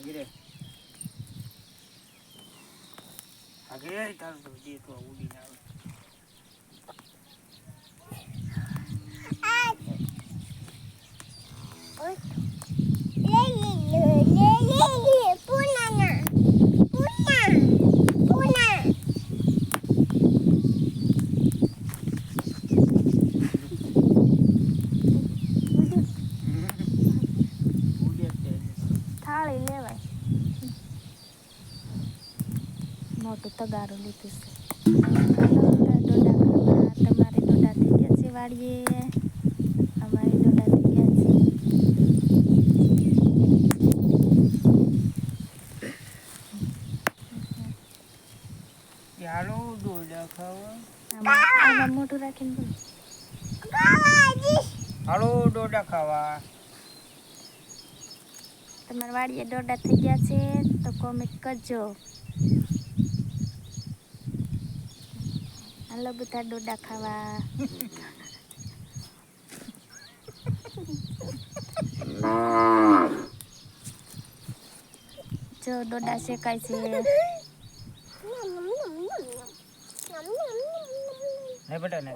ભાગી રે ભાગી રે તારું તો જે તો ઉડે જ તે. થાળી લેવાય મોટું તગારું લીધું છે. તમારે દોડા થઈ ગયા છે વાળીએ અમારે દોડા થઈ ગયા છે. કે હાલો ખાવા. આમાં રાખીને બોલો. હાલો ડોડા ખાવા. તમારા વાડીએ દોડા થઈ ગયા છે તો કોમેન્ટ કરજો. હાલો બધા ડોડા ખાવા જો ડોડા શેકાય છે હે બેટા ને